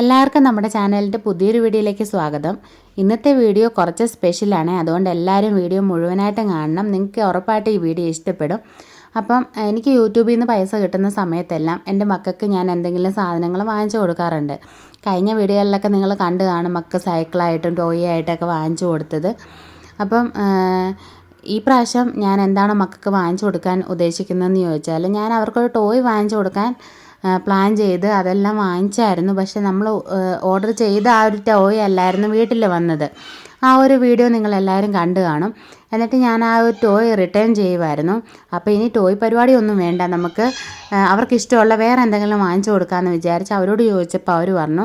എല്ലാവർക്കും നമ്മുടെ ചാനലിന്റെ പുതിയൊരു വീഡിയോയിലേക്ക് സ്വാഗതം. ഇന്നത്തെ വീഡിയോ കുറച്ച് സ്പെഷ്യലാണ് അതുകൊണ്ട് എല്ലാവരും വീഡിയോ മുഴുവനായിട്ടും കാണണം. നിങ്ങൾക്ക് ഉറപ്പായിട്ട് ഈ വീഡിയോ ഇഷ്ടപ്പെടും. അപ്പം എനിക്ക് യൂട്യൂബിൽ നിന്ന് പൈസ കിട്ടുന്ന സമയത്തെല്ലാം എന്റെ മക്കൾക്ക് ഞാൻ എന്തെങ്കിലും സാധനങ്ങൾ വാങ്ങിച്ചു കൊടുക്കാറുണ്ട്. കഴിഞ്ഞ വീഡിയോകളിലൊക്കെ നിങ്ങൾ കണ്ടു കാണും. മക്ക് സൈക്കിളായിട്ടും ടോയ് ആയിട്ടൊക്കെ വാങ്ങിച്ചു കൊടുത്തത്. അപ്പം ഈ പ്രാവശ്യം ഞാൻ എന്താണ് മക്കൾക്ക് വാങ്ങിച്ചു കൊടുക്കാൻ ഉദ്ദേശിക്കുന്നതെന്ന് ചോദിച്ചാൽ ഞാൻ അവർക്കൊരു ടോയ് വാങ്ങിച്ചു കൊടുക്കാൻ പ്ലാൻ ചെയ്ത് അതെല്ലാം വാങ്ങിച്ചായിരുന്നു. പക്ഷെ നമ്മൾ ഓർഡർ ചെയ്ത ആ ഒരു ടോയ് അല്ലായിരുന്നു വീട്ടിൽ വന്നത്. ആ ഒരു വീഡിയോ നിങ്ങൾ എല്ലാവരും കണ്ടു കാണും. എന്നിട്ട് ഞാൻ ആ ഒരു ടോയ് റിട്ടേൺ ചെയ്യുമായിരുന്നു അപ്പോൾ ഇനി ടോയ് പരിപാടിയൊന്നും വേണ്ട. നമുക്ക് അവർക്ക് ഇഷ്ടമുള്ള വേറെ എന്തെങ്കിലും വാങ്ങിച്ചു കൊടുക്കാമെന്ന് വിചാരിച്ച് അവരോട് ചോദിച്ചപ്പോൾ അവർ പറഞ്ഞു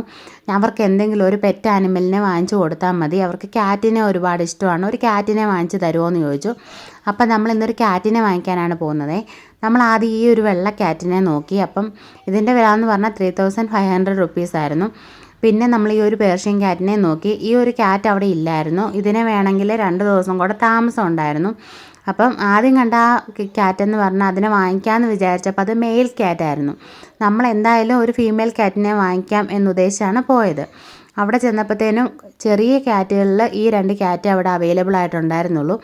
അവർക്ക് എന്തെങ്കിലും ഒരു പെറ്റ് ആനിമലിനെ വാങ്ങിച്ചു കൊടുത്താൽ മതി. അവർക്ക് ക്യാറ്റിനെ ഒരുപാട് ഇഷ്ടമാണ്. ഒരു ക്യാറ്റിനെ വാങ്ങിച്ചു തരുമോ എന്ന് ചോദിച്ചു. അപ്പം നമ്മൾ ഇന്നൊരു ക്യാറ്റിനെ വാങ്ങിക്കാനാണ് പോകുന്നത്. നമ്മൾ ആദ്യം ഈ ഒരു വെള്ള ക്യാറ്റിനെ നോക്കി. അപ്പം ഇതിന്റെ വില എന്ന് പറഞ്ഞാൽ three thousand five hundred rupees ആയിരുന്നു. പിന്നെ നമ്മൾ ഈ ഒരു പേർഷ്യൻ ക്യാറ്റിനെ നോക്കി. ഈ ഒരു ക്യാറ്റ് അവിടെ ഇല്ലായിരുന്നു. ഇതിനെ വേണമെങ്കിൽ രണ്ട് ദിവസം കൂടെ താമസം ഉണ്ടായിരുന്നു. അപ്പം ആദ്യം കണ്ട ആ ക്യാറ്റ് എന്ന് പറഞ്ഞാൽ അതിനെ വാങ്ങിക്കാമെന്ന് വിചാരിച്ചപ്പോൾ അത് മെയിൽ ക്യാറ്റായിരുന്നു നമ്മൾ എന്തായാലും ഒരു ഫീമെയിൽ ക്യാറ്റിനെ വാങ്ങിക്കാം എന്നുദ്ദേശിച്ചാണ് പോയത്. അവിടെ ചെന്നപ്പോഴത്തേനും ചെറിയ ക്യാറ്റുകളിൽ ഈ രണ്ട് ക്യാറ്റ് അവിടെ അവൈലബിൾ ആയിട്ടുണ്ടായിരുന്നുള്ളൂ.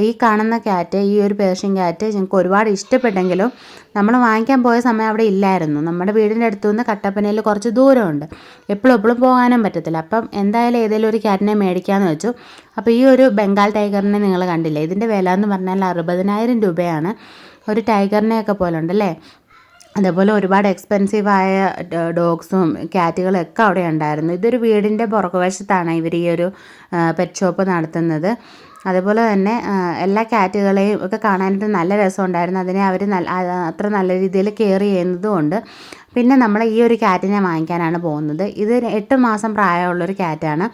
ഈ കാണുന്ന ക്യാറ്റ് ഈ ഒരു പേർഷ്യൻ ക്യാറ്റ് ഞങ്ങൾക്ക് ഒരുപാട് ഇഷ്ടപ്പെട്ടെങ്കിലും നമ്മൾ വാങ്ങിക്കാൻ പോയ സമയം അവിടെ ഇല്ലായിരുന്നു. നമ്മുടെ വീടിന്റെ അടുത്തു നിന്ന് കട്ടപ്പനയിൽ കുറച്ച് ദൂരമുണ്ട്. എപ്പോഴും എപ്പോഴും പോകാനും പറ്റത്തില്ല. അപ്പം എന്തായാലും ഏതെങ്കിലും ഒരു ക്യാറ്റിനെ മേടിക്കാമെന്ന് വെച്ചു. അപ്പോൾ ഈ ഒരു ബംഗാൾ ടൈഗറിനെ നിങ്ങൾ കണ്ടില്ല? ഇതിന്റെ വില എന്ന് പറഞ്ഞാൽ അറുപതിനായിരം രൂപയാണ്. ഒരു ടൈഗറിനെയൊക്കെ പോലെ ഉണ്ടല്ലേ? അതേപോലെ ഒരുപാട് എക്സ്പെൻസീവായ ഡോഗ്സും ക്യാറ്റുകളും ഒക്കെ അവിടെ ഉണ്ടായിരുന്നു. ഇതൊരു വീടിന്റെ പുറകുവശത്താണ് ഇവർ ഈ ഒരു പെറ്റ് ഷോപ്പ് നടത്തുന്നത്. അതുപോലെ തന്നെ എല്ലാ ക്യാറ്റുകളെയും ഒക്കെ കാണാനായിട്ട് നല്ല രസമുണ്ടായിരുന്നു. അതിനെ അവർ നല്ല അത്ര നല്ല രീതിയിൽ കെയർ ചെയ്യുന്നതുകൊണ്ട് പിന്നെ നമ്മൾ ഈ ഒരു ക്യാറ്റിനെ വാങ്ങിക്കാനാണ് പോകുന്നത്. ഇത് എട്ട് മാസം പ്രായമുള്ളൊരു ക്യാറ്റാണ്.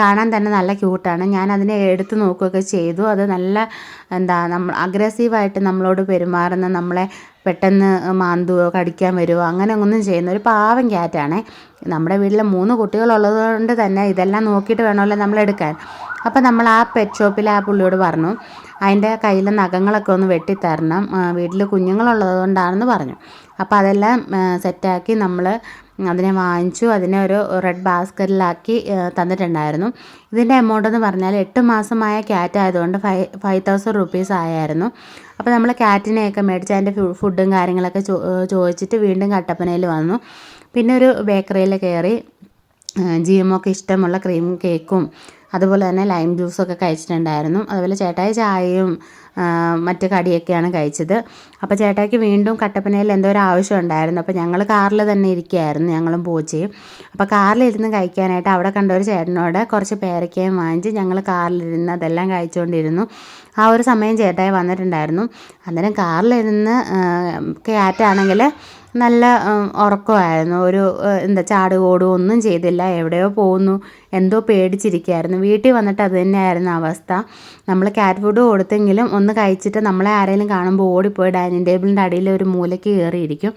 കാണാൻ തന്നെ നല്ല ക്യൂട്ടാണ്. ഞാൻ അതിനെ എടുത്തു നോക്കുകയൊക്കെ ചെയ്തു. അത് നല്ല എന്താ നമ്മൾ അഗ്രസീവായിട്ട് നമ്മളോട് പെരുമാറുന്ന നമ്മളെ പെട്ടെന്ന് മാന്തുവോ കടിക്കാൻ വരുമോ അങ്ങനെ ഒന്നും ചെയ്യുന്ന ഒരു പാവം ക്യാറ്റാണ്. നമ്മുടെ വീട്ടിൽ മൂന്ന് കുട്ടികളുള്ളത് കൊണ്ട് തന്നെ ഇതെല്ലാം നോക്കിയിട്ട് വേണമല്ലോ നമ്മൾ എടുക്കാൻ അപ്പോൾ നമ്മൾ ആ പെറ്റ് ഷോപ്പിൽ ആ പുള്ളിയോട് പറഞ്ഞു അതിന്റെ കയ്യിലെ നഖങ്ങളൊക്കെ ഒന്ന് വെട്ടിത്തരണം വീട്ടിൽ കുഞ്ഞുങ്ങളുള്ളത് കൊണ്ടാണെന്ന് പറഞ്ഞു. അപ്പോൾ അതെല്ലാം സെറ്റാക്കി നമ്മൾ അതിനെ വാങ്ങിച്ചു അതിനെ ഒരു റെഡ് ബാസ്ക്കറ്റിലാക്കി തന്നിട്ടുണ്ടായിരുന്നു. ഇതിന്റെ എമൗണ്ട് എന്ന് പറഞ്ഞാൽ എട്ട് മാസമായ ക്യാറ്റ് ആയതുകൊണ്ട് ഫൈവ് ഫൈവ് തൗസൻഡ് റുപ്പീസ് ആയായിരുന്നു. അപ്പോൾ നമ്മൾ ക്യാറ്റിനെയൊക്കെ മേടിച്ച് അതിന്റെ ഫുഡും കാര്യങ്ങളൊക്കെ ചോദിച്ചിട്ട് വീണ്ടും കട്ടപ്പനയിൽ വന്നു. പിന്നെ ഒരു ബേക്കറിയിൽ കയറി ജി ഒക്കെ ഇഷ്ടമുള്ള ക്രീം കേക്കും അതുപോലെ തന്നെ ലൈം ജ്യൂസൊക്കെ കഴിച്ചിട്ടുണ്ടായിരുന്നു. അതുപോലെ ചേട്ടായി ചായയും മറ്റ് കടിയൊക്കെയാണ് കഴിച്ചത്. അപ്പോൾ ചേട്ടായിക്ക് വീണ്ടും കട്ടപ്പനയിൽ എന്തോ ഒരു ആവശ്യം ഉണ്ടായിരുന്നു. അപ്പോൾ ഞങ്ങൾ കാറിൽ തന്നെ ഇരിക്കുകയായിരുന്നു ഞങ്ങളും പൂച്ചയും. അപ്പോൾ കാറിലിരുന്ന് കഴിക്കാനായിട്ട് അവിടെ കണ്ട ഒരു ചേട്ടനോട് കുറച്ച് പേരക്കയും വാങ്ങിച്ച് ഞങ്ങൾ കാറിലിരുന്ന് അതെല്ലാം കഴിച്ചുകൊണ്ടിരുന്നു ആ ഒരു സമയം ചേട്ടായി വന്നിട്ടുണ്ടായിരുന്നു. അന്നേരം കാറിലിരുന്ന് ക്യാറ്റാണെങ്കിൽ നല്ല ഉറക്കമായിരുന്നു. ഒരു എന്താ ചാടുകോടും ഒന്നും ചെയ്തില്ല. എവിടെയോ പോകുന്നു. എന്തോ പേടിച്ചിരിക്കുകയായിരുന്നു. വീട്ടിൽ വന്നിട്ട് അത് തന്നെയായിരുന്നു അവസ്ഥ. നമ്മൾ കാറ്റ് ഫുഡ് കൊടുത്തെങ്കിലും ഒന്ന് കഴിച്ചിട്ട് നമ്മളെ ആരെങ്കിലും കാണുമ്പോൾ ഓടിപ്പോയി ഡൈനിങ് ടേബിളിന്റെ അടിയിൽ ഒരു മൂലയ്ക്ക് കയറിയിരിക്കും.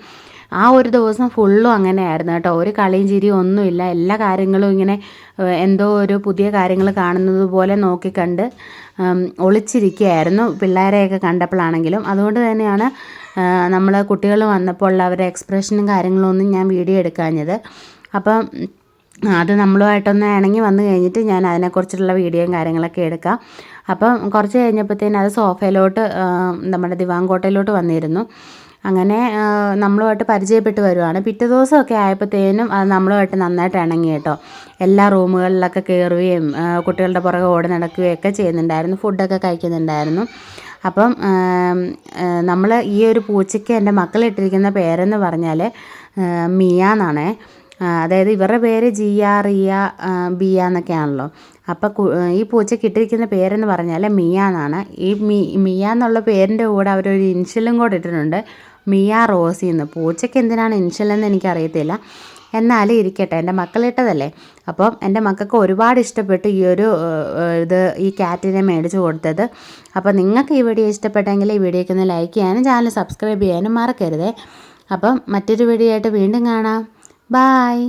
ആ ഒരു ദിവസം ഫുള്ളും അങ്ങനെയായിരുന്നു കേട്ടോ. ഒരു കളിയും ചിരിയും ഒന്നുമില്ല എല്ലാ കാര്യങ്ങളും ഇങ്ങനെ എന്തോ ഒരു പുതിയ കാര്യങ്ങൾ കാണുന്നത് പോലെ നോക്കിക്കണ്ട് ഒളിച്ചിരിക്കുകയായിരുന്നു പിള്ളേരെയൊക്കെ കണ്ടപ്പോഴാണെങ്കിലും. അതുകൊണ്ട് തന്നെയാണ് നമ്മൾ കുട്ടികൾ വന്നപ്പോൾ ഉള്ള അവരുടെ എക്സ്പ്രഷനും കാര്യങ്ങളും ഒന്നും ഞാൻ വീഡിയോ എടുക്കാഞ്ഞത്. അപ്പം അത് നമ്മളുമായിട്ടൊന്ന് ഇണങ്ങി വന്നു കഴിഞ്ഞിട്ട് ഞാൻ അതിനെക്കുറിച്ചുള്ള വീഡിയോയും കാര്യങ്ങളൊക്കെ എടുക്കാം. അപ്പം കുറച്ച് കഴിഞ്ഞപ്പോഴത്തേന് അത് സോഫയിലോട്ട് നമ്മുടെ ദിവാങ്കോട്ടയിലോട്ട് വന്നിരുന്നു. അങ്ങനെ നമ്മളുമായിട്ട് പരിചയപ്പെട്ട് വരുവാണ്. പിറ്റേ ദിവസമൊക്കെ ആയപ്പോഴത്തേനും അത് നമ്മളുമായിട്ട് നന്നായിട്ട് ഇണങ്ങി കേട്ടോ. എല്ലാ റൂമുകളിലൊക്കെ കയറുകയും കുട്ടികളുടെ പുറകെ ഓടി നടക്കുകയും ഒക്കെ ചെയ്യുന്നുണ്ടായിരുന്നു ഫുഡൊക്കെ കഴിക്കുന്നുണ്ടായിരുന്നു. അപ്പം നമ്മൾ ഈ ഒരു പൂച്ചയ്ക്ക് എന്റെ മക്കളിട്ടിരിക്കുന്ന പേരെന്ന് പറഞ്ഞാൽ മിയ എന്നാണേ. അതായത് ഇവരുടെ പേര് ജിയ റിയ ബിയ എന്നൊക്കെയാണല്ലോ. അപ്പോൾ ഈ പൂച്ചയ്ക്ക് ഇട്ടിരിക്കുന്ന പേരെന്ന് പറഞ്ഞാൽ മിയ എന്നാണ്. ഈ മി മിയ എന്നുള്ള പേരിന്റെ കൂടെ അവരൊരു ഇൻഷ്യലും കൂടെ ഇട്ടിട്ടുണ്ട്. മിയ റോസി എന്ന്. പൂച്ചയ്ക്ക് എന്തിനാണ് ഇൻഷ്യലെന്ന് എനിക്കറിയത്തില്ല. എന്നാലും ഇരിക്കട്ടെ. എന്റെ മക്കളിട്ടതല്ലേ അപ്പം എന്റെ മക്കൾക്ക് ഒരുപാട് ഇഷ്ടപ്പെട്ടു ഈ ഒരു ഇത് ഈ ക്യാറ്റിനെ മേടിച്ച് കൊടുത്തത്. അപ്പോൾ നിങ്ങൾക്ക് ഈ വീഡിയോ ഇഷ്ടപ്പെട്ടെങ്കിൽ ഈ വീഡിയോയ്ക്ക് ഒന്ന് ലൈക്ക് ചെയ്യാനും ചാനൽ സബ്സ്ക്രൈബ് ചെയ്യാനും മറക്കരുതേ. അപ്പം മറ്റൊരു വീഡിയോ ആയിട്ട് വീണ്ടും കാണാം. ബായ്.